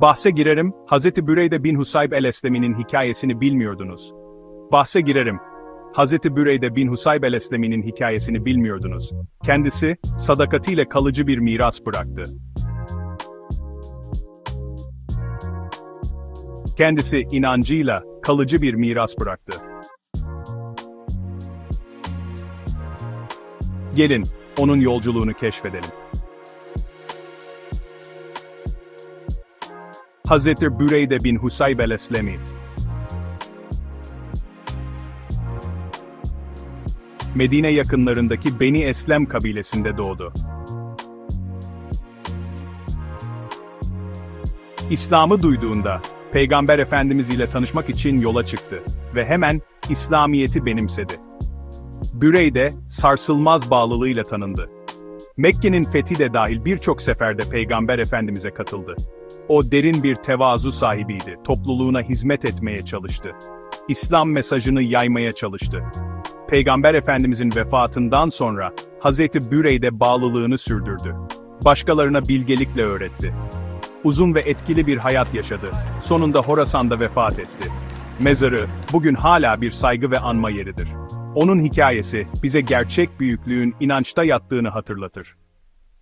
Bahse girerim, Hz. Büreyde bin Husayb el-Eslemi'nin hikayesini bilmiyordunuz. Bahse girerim, Hz. Büreyde bin Husayb el-Eslemi'nin hikayesini bilmiyordunuz. Kendisi, sadakatiyle kalıcı bir miras bıraktı. Kendisi inancıyla kalıcı bir miras bıraktı. Gelin, onun yolculuğunu keşfedelim. Hazreti Büreyde bin Husayb el-Eslemi Medine yakınlarındaki Beni Eslem kabilesinde doğdu. İslam'ı duyduğunda, Peygamber Efendimiz ile tanışmak için yola çıktı ve hemen İslamiyet'i benimsedi. Büreyde, sarsılmaz bağlılığıyla tanındı. Mekke'nin fethi de dahil birçok seferde Peygamber Efendimiz'e katıldı. O derin bir tevazu sahibiydi, topluluğuna hizmet etmeye çalıştı. İslam mesajını yaymaya çalıştı. Peygamber Efendimizin vefatından sonra Hazreti Büreyde bağlılığını sürdürdü. Başkalarına bilgelikle öğretti. Uzun ve etkili bir hayat yaşadı. Sonunda Horasan'da vefat etti. Mezarı bugün hala bir saygı ve anma yeridir. Onun hikayesi bize gerçek büyüklüğün inançta yattığını hatırlatır.